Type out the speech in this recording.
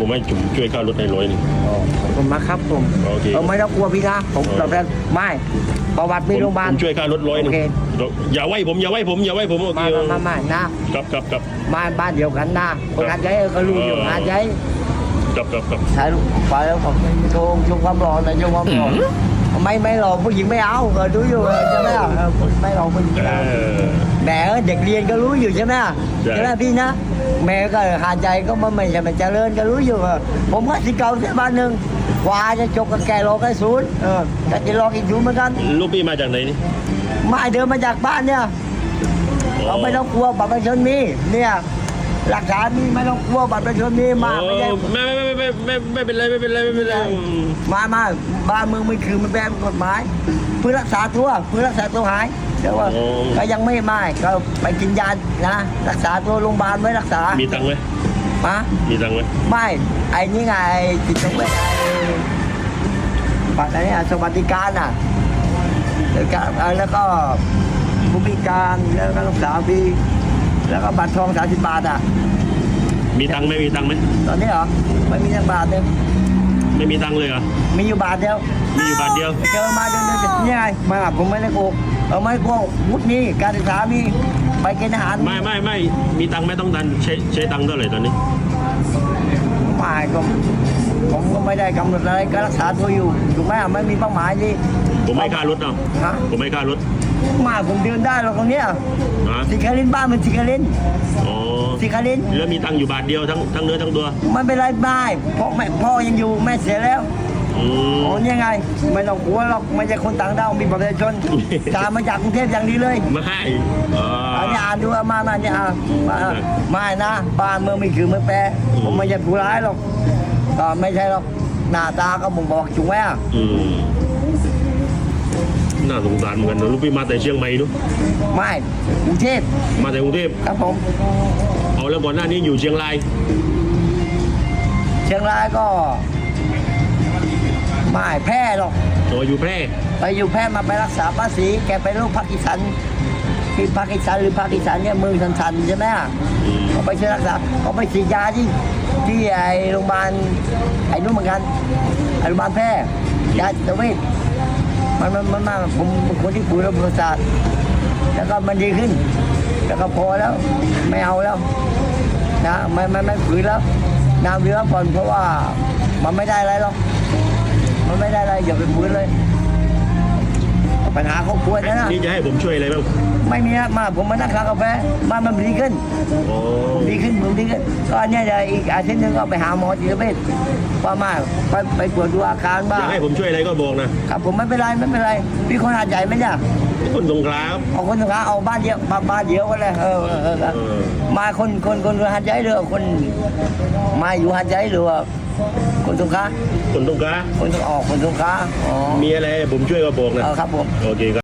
ผมให้จุ่มช่วยค่ารถในร้อยหนึง ขอบคุณมากครับผมโอเค เออไม่ต้องกลัวพี่นะผมเออตอบแทนไม่ประวัติมีโรงพยาบาล ผมช่วยค่ารถร้อยหนึงโอเคอย่าไว้ผมอย่าไว้ผมอย่าไว้ผมโอเคมามามามานะครับครับครับ มาบ้านเดียวกันนะคนหัดใจก็รู้อยู่เออหัดใจครับครับครับถ่ายรูปไปแล้วผมโชว์โชว์ความหล่อหน่อยโชว์ความหล่อไม่ไม่หล่อผู้หญิงไม่เอาเออดูอยู่เออใช่ไหมอะเออไม่หล่อผู้หญิงเอไม่เอาอ แหมเด็กเรียนก็รู้อยู่ใช่ไหมใช่ใช่ไหมพี่นะแม่ก็หาใจก็มันไม่ใช่มันเจริญก็รู้อยู่อะผมก็สิเก่าเสียบ้านหนึ่งกว่าจะจบกับแกรอก็ศูนย์เออก็จะรออีกศูนย์เหมือนกัน ลูกพี่มาจากไหนนี่มาเดินมาจากบ้านเนี่ย เราไม่ต้องกลัวบัตรประชาชนมีเนี่ยหลักฐานมีไม่ต้องกลัวบัตรประชาชนมีมาไม่ได้ไม่ไม่ไม่ไม่ไม่ไม่เป็นไรไม่เป็นไรไม่เป็นไรอืมมามาบ้านเมืองไม่คือมันแบนกฎหมายเพื่อรักษาตัวเพื่อรักษาตัวหาย แต่ว่าก็ยังไม่ไม่ก็ไปกินยานะรักษาตัวโรงพยาบาลไว้รักษามีตังค์ไหมมามีตังค์ไหมไม่ไอ้นี่ไงไอ้จิตเวชไอ้บัตรอะไรเนี่ยสวัสดิการอะแล้วก็แล้วก็ผู้พิการแล้วก็รักษาฟรีแล้วก็บัตรทองสามสิบบาทอะ มีตังค์ไหมมีตังค์ไหมตอนนี้เหรอไม่มีสักบาทเลย ไม่มีตังค์เลยเหรอ มีอยู่บาทเดียวมีอยู่บาทเดียว เจอมาเดินเดินจะนี่ไงมาผมไม่ได้โกงเอาไม่โกงวุฒิมีการศึกษามีไปกินอาหารไม่ไม่ไม่มีตังค์ไม่ต้องดันใช้ใช้ตังค์เท่าไหร่ตอนนี้ไม่ก็ผมก็ไม่ได้กำหนดอะไรก็รักษาตัวอยู่ถูกไหมไม่มีเป้าหมายดีผมไม่ค่ารถเนาะฮะผมไม่ค่ารถ มาผมเดินได้หรอกตรงเนี้ยนะสิคารินบ้านมันสิคารินอ๋อสิคารินแล้วมีตังค์อยู่บาทเดียวทั้งทั้งเนื้อทั้งตัวไม่เป็นไรไม่พ่อแม่พ่อยังอยู่แม่เสียแล้วอืมโอ้ยังไง ไม่ต้องกลัวหรอกไม่ใช่คนต่างดาวมีประชาชน ตามมาจากกรุงเทพอย่างนี้เลย ไม่อ๋ออันนี้อ่านดูว่ามามาเนี่ยอะมาไม่นะบ้านเมืองไม่คือเมืองแปรผมไม่ใช่ผู้ร้ายหรอกก็ไม่ใช่หรอกหน้าตาก็บ่งบอกจุงแม่อืม น่าสงสารเหมือนกันนะลูกพี่มาแต่เชียงใหม่ดูไม่กรุงเทพมาแต่กรุงเทพครับผม เอาแล้วก่อนหน้านี้อยู่เชียงราย เชียงรายก็ ไม่แพร่หรอกต่ออยู่แพร่ไปอยู่แพร่มาไปรักษาป้าสีแกไปโรคพาร์กินสันที่พาร์กินสันหรือพาร์กินสันเนี่ยมือสันๆใช่ไหมอะอืมเขาไปช่วยรักษาเขาไปฉีดยาที่ที่ไอโรงพยาบาลไอ้นู่นเหมือนกันไอโรงพยาบาลแพร่ยาจิตเวช มันมันมันมาผมเป็นคนที่ปุ๋ยระบบประสาทแล้วก็มันดีขึ้น แล้วก็พอแล้ว ไม่เอาแล้ว นะไม่ไม่ไม่ปุ๋ยแล้วน้ำเรือก่อนเพราะว่ามันไม่ได้อะไรหรอกมันไม่ได้อะไรอย่าไปปุ๋ยเลย ปัญหาครอบครัวนะนะนี่จะให้ผมช่วยอะไรบ้างไม่มีนะมาผมมานั่งคากาแฟมามันดีขึ้นอ๋อดีขึ้นผมดีขึ้นก็อันเนี้ยเดี๋ยวอีกอาทิตย์หนึงก็ไปหาหมอจิตเวชว่ามาไปไปตรวจดูอาการบ้าองยากให้ผมช่วยอะไรก็บอกนะครับผมไม่เป็นไรไม่เป็นไรพี่คนหาดใหญ่ไหมเนี่ย คนสงขลาครับ เอาคนสงขลาเอาบ้านเดียวบ้านบ้านเดียวกันเลยเออเออเออเออมาคนคนคนหาดใหญ่หรือคนมาอยู่หาดใหญ่หรือว่า คนสงขลาคนสงขลาคนสงออกคนสงขลาอ๋อมีอะไรให้ผมช่วยก็บอกนะเอาครับผมโอเคครับ